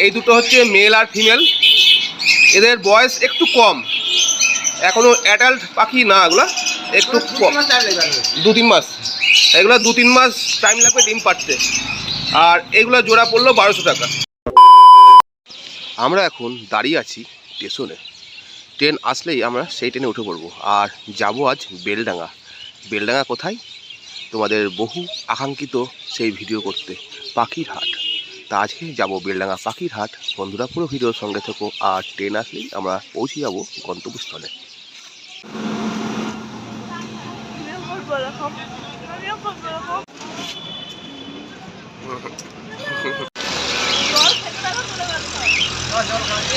এই দুটো হচ্ছে মেল আর ফিমেল এদের বয়স একটু কম। এখনও অ্যাডাল্ট পাখি না এগুলো একটু কম। দু তিন মাস। এগুলো দু তিন মাস টাইম লাগবে ডিম পাড়তে। আর এগুলো জোড়া পড়ল বারোশো টাকা। আমরা এখন দাঁড়িয়ে আছি স্টেশনে ট্রেন আসলেই আমরা সেই ট্রেনে উঠে পড়ব। আর যাব আজ বেলডাঙ্গা। বেলডাঙ্গা কোথায়? তোমাদের বহু আকাঙ্ক্ষিত সেই ভিডিও করতে পাখির হাট। তা আজকে যাব বেলডাঙ্গা পাখির হাট। বন্ধুরা, পুরো ভিডিওর সঙ্গে থেকো আর ট্রেন আসলেই আমরা পৌঁছে যাব গন্তব্যস্থলে। আমিও করব এরকম আমিও করব এরকম জল খেতে থাকো চলে গেল জল খেতে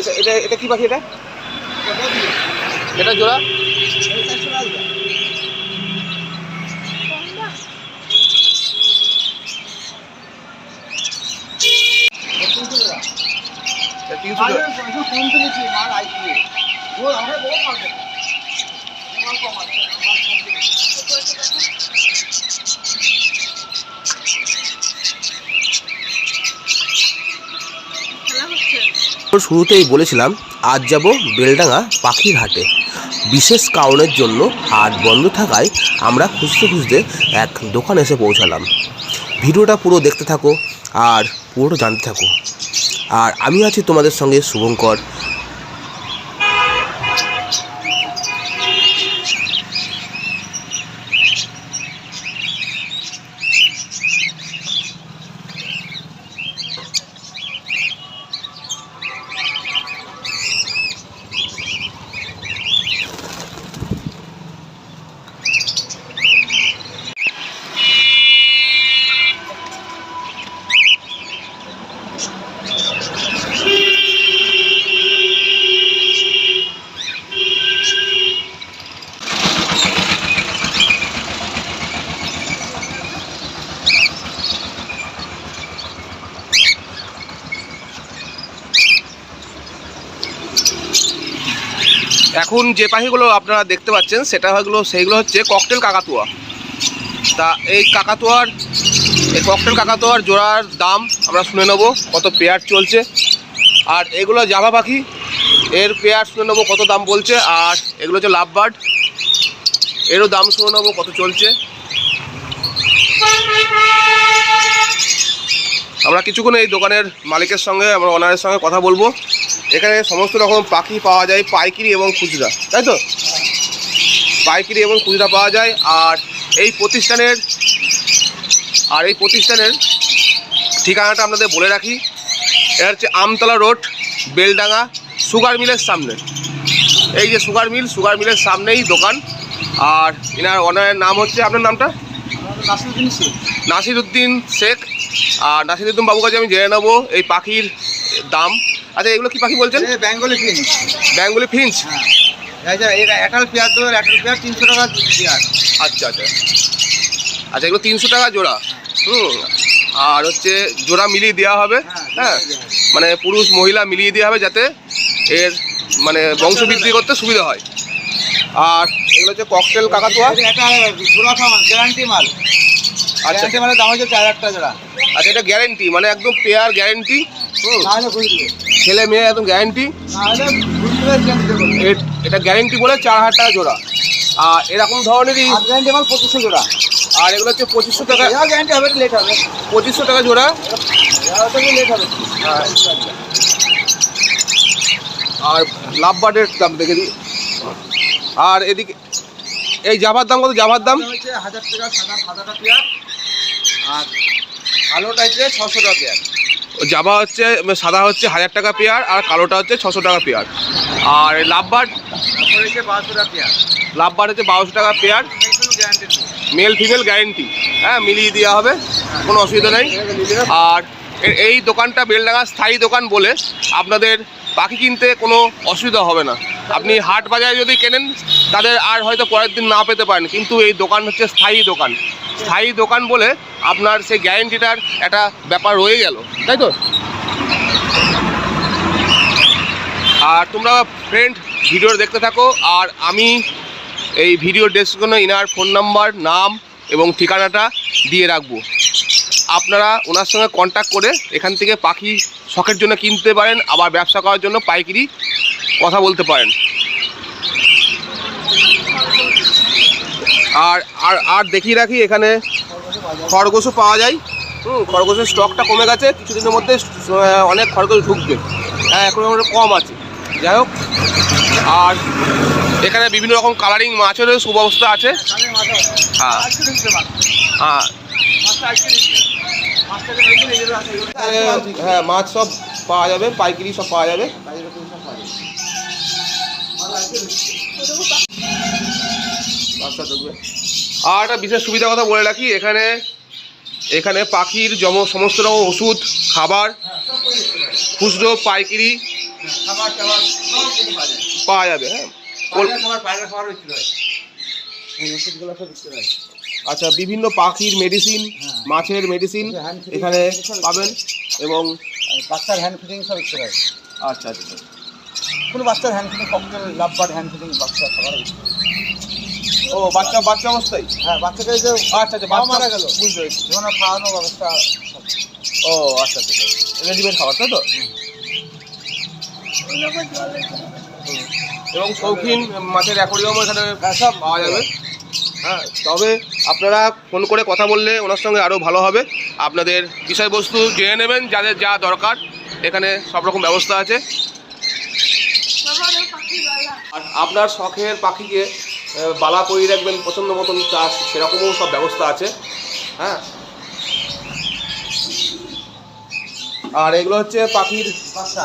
এটা এটা এটা কি পাখি এটা? এটা জোড়া? তিনশো জোড়া। খেলা তো শুরুতেই বলেছিলাম, আজ যাব বেলডাঙা পাখির হাটে। বিশেষ কারণের জন্য হাট বন্ধ থাকায় আমরা খুঁজতে খুঁজতে এক দোকানে এসে পৌঁছালাম। ভিডিওটা পুরো দেখতে থাকো আর পুরোটা জানতে থাকো। আর আমি আছি তোমাদের সঙ্গে শুভঙ্কর। এখন যে পাখিগুলো আপনারা দেখতে পাচ্ছেন, সেটা হয়গুলো, সেইগুলো হচ্ছে ককটেল কাকাতুয়া। তা এই কাকাতুয়ার, এই ককটেল কাকাতুয়ার জোড়ার দাম আমরা শুনে নেব, কত পেয়ার চলছে। আর এগুলো জাভা পাখি, এর পেয়ার শুনে নেব কত দাম বলছে, আর এগুলো হচ্ছে লাভ বার্ড এরও দাম শুনে নেব কত চলছে। আমরা কিছুক্ষণ এই দোকানের মালিকের সঙ্গে, আমরা ওনারের সঙ্গে কথা বলব। এখানে সমস্ত রকম পাখি পাওয়া যায় পাইকিরি এবং খুচরা তাই তো? পাইকিরি এবং খুচরা পাওয়া যায় আর এই প্রতিষ্ঠানের আর এই প্রতিষ্ঠানের ঠিকানাটা আপনাদের বলে রাখি। এটা হচ্ছে আমতলা রোড বেলডাঙ্গা সুগার মিলের সামনে। এই যে সুগার মিল সুগার মিলের সামনেই দোকান। আর এনার ওনারের নাম হচ্ছে আপনার নামটা? নাসিরুদ্দিন শেখ। আর নাসিরুদ্দিন বাবুর কাছে আমি জেনে নেব এই পাখির দাম। আচ্ছা এগুলো কি পাখি বলছেন? Bengali finch Bengali finch? হ্যাঁ। এটা একাল পেয়ার পেয়ার তিনশো টাকা পেয়ার। আচ্ছা আচ্ছা। আচ্ছা এগুলো তিনশো টাকা জোড়া। হুম। আর হচ্ছে জোড়া মিলিয়ে দেওয়া হবে। হ্যাঁ মানে পুরুষ মহিলা মিলিয়ে দেওয়া হবে যাতে এর মানে বংশবৃদ্ধি করতে সুবিধা হয়। আর এগুলো হচ্ছে ককটেল কাকাতুয়া। গ্যারান্টি মাল। আচ্ছা। মালের দাম হচ্ছে চার হাজার টাকা জোড়া। আচ্ছা এটা গ্যারেন্টি মানে একদম পেয়ার গ্যারেন্টি ছেলে মেয়ে একদম গ্যারেন্টি এটা গ্যারেন্টি বলে চার হাজার টাকা জোড়া। আর এরকম ধরনেরই আর গ্যারান্টি মাল পঁচিশশো জোড়া। আর এগুলো হচ্ছে পঁচিশশো টাকা গ্যারান্টি হবে লেট হবে। পঁচিশশো টাকা জোড়া। থেকে লেট হবে। আর লাভ বার্ডের দাম দেখে দিই। আর এদিকে এই জাভার দাম কত? জাভার দাম? দাম হচ্ছে হাজার টাকা সাদা সাদাটা পেয়ার আর কালোটা হচ্ছে ছশো টাকা পেয়ার। জাভা হচ্ছে সাদা হচ্ছে হাজার টাকা পেয়ার আর কালোটা হচ্ছে ছশো টাকা পেয়ার। আর লাভ বার্ড তারপরে হচ্ছে বারোশো টাকা পেয়ার। লাভ বার্ড হচ্ছে বারোশো টাকা pair. Guarantee male female guarantee হ্যাঁ মিলিয়ে দেওয়া হবে কোনো অসুবিধা নেই। আর এই দোকানটা বেলডাঙ্গা স্থায়ী দোকান বলে আপনাদের পাখি কিনতে কোনো অসুবিধা হবে না। আপনি হাট বাজারে যদি কেনেন তাদের আর হয়তো পরের দিন না পেতে পারেন কিন্তু এই দোকান হচ্ছে স্থায়ী দোকান। স্থায়ী দোকান বলে আপনার সেই গ্যারেন্টিটার একটা ব্যাপার রয়ে গেল। তাই তো? আর তোমরা ফ্রেন্ড ভিডিও দেখতে থাকো। আর আমি এই ভিডিও ডেসক্রিপশনে ইনার ফোন নাম্বার নাম এবং ঠিকানাটা দিয়ে রাখব। আপনারা ওনার সঙ্গে কন্ট্যাক্ট করে এখান থেকে পাখি শখের জন্য কিনতে পারেন, আবার ব্যবসা করার জন্য পাইকারি কথা বলতে পারেন। আর আর আর দেখিয়ে রাখি, এখানে খরগোশও পাওয়া যায়। হুম, খরগোশের স্টকটা কমে গেছে, কিছুদিনের মধ্যে অনেক খরগোশ ঢুকবে। হ্যাঁ এখন আমাদের কম আছে। যাই হোক, আর এখানে বিভিন্ন রকম কালারিং মাছেরও সুব্যবস্থা আছে। হ্যাঁ। হ্যাঁ। হ্যাঁ মাছ সব পাওয়া যাবে, পাইকারি সব পাওয়া যাবে। আর একটা বিশেষ সুবিধা কথা বলে রাখি, এখানে এখানে পাখির জম, সমস্ত রকম ওষুধ, খাবার, খুচরো, পাইকারি পাওয়া যাবে হ্যাঁ আচ্ছা বিভিন্ন পাখির মেডিসিন। মাছের মেডিসিন এখানে পাবেন এবং বাচ্চার হ্যান্ড ফিটিং সব বিক্রি হয় আচ্ছা আচ্ছা কোনো বাচ্চার hand fitting cockatiel love bird hand fitting বাচ্চার খাবার। ও বাচ্চা বাচ্চা অবস্থায়? হ্যাঁ বাচ্চাকে যে আচ্ছা আচ্ছা বাবা বাচ্চা মারা গেল। বুঝতে পেরেছি। যেমন খাওয়ানো ব্যবস্থা ও আচ্ছা আচ্ছা রেডিমেড খাবার তাই তো। এবং শৌখিন মাছের অ্যাকোরিয়ামও এখানে হ্যাঁ সব পাওয়া যাবে। হ্যাঁ তবে আপনারা ফোন করে কথা বললে ওনার সঙ্গে আরও ভালো হবে। আপনাদের বিষয়বস্তু জেনে নেবেন যাদের যা দরকার। এখানে সব রকম ব্যবস্থা আছে। আর আপনার শখের পাখিকে বালা করে রাখবেন পছন্দ মতন চাষ সেরকমও সব ব্যবস্থা আছে। হ্যাঁ? আর এগুলো হচ্ছে পাখির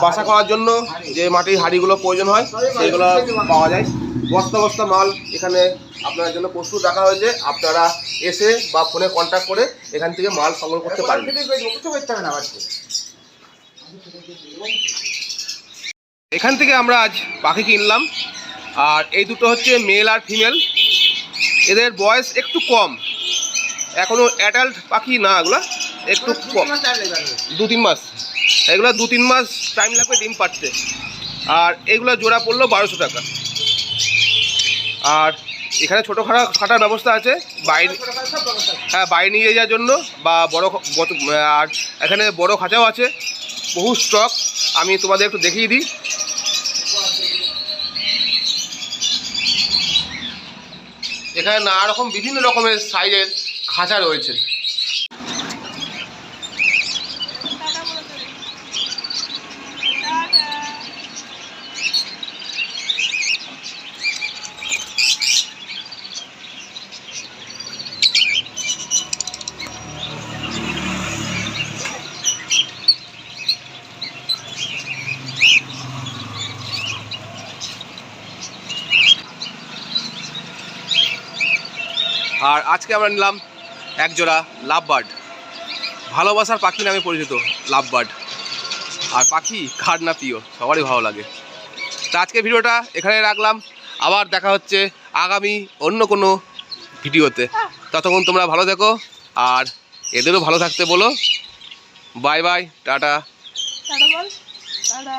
বাসা। করার জন্য যে মাটির হাঁড়িগুলো প্রয়োজন হয় সেগুলো পাওয়া যায়। বস্তা বস্তা মাল এখানে আপনার জন্য প্রস্তুত রাখা হয়েছে। আপনারা এসে বা ফোনে কন্ট্যাক্ট করে এখান থেকে মাল সংগ্রহ করতে পারবেন। ফিটিং করে কিছু করতে হবে না বাড়িতে এখান থেকে আমরা আজ পাখি কিনলাম। আর এই দুটো হচ্ছে মেল আর ফিমেল এদের বয়স একটু কম। এখনও অ্যাডাল্ট পাখি না এগুলো একটু কম। দু তিন মাস। এগুলো দু তিন মাস টাইম লাগবে ডিম পাড়তে। আর এগুলো জোড়া পড়ল বারোশো টাকা। আর এখানে ছোটো খাটা খাটার ব্যবস্থা আছে। বাইরে হ্যাঁ বাইরে নিয়ে যাওয়ার জন্য বা বড় আর এখানে বড় খাঁচাও আছে। বহু স্টক আমি তোমাদের একটু দেখিয়ে দিই। এখানে নানা রকম বিভিন্ন রকমের সাইজের খাঁচা রয়েছে। আর আজকে আমরা নিলাম এক জোড়া লাভ বার্ড ভালোবাসার পাখি নামে পরিচিত লাভ বার্ড আর পাখি খাট না প্রিয়, সবারই ভালো লাগে। তা আজকে ভিডিওটা এখানে রাখলাম। আবার দেখা হচ্ছে আগামী অন্য কোনো ভিডিওতে। ততক্ষণ তোমরা ভালো থেকো আর এদেরও ভালো থাকতে বলো। বাই বাই, টাটা। টাটা।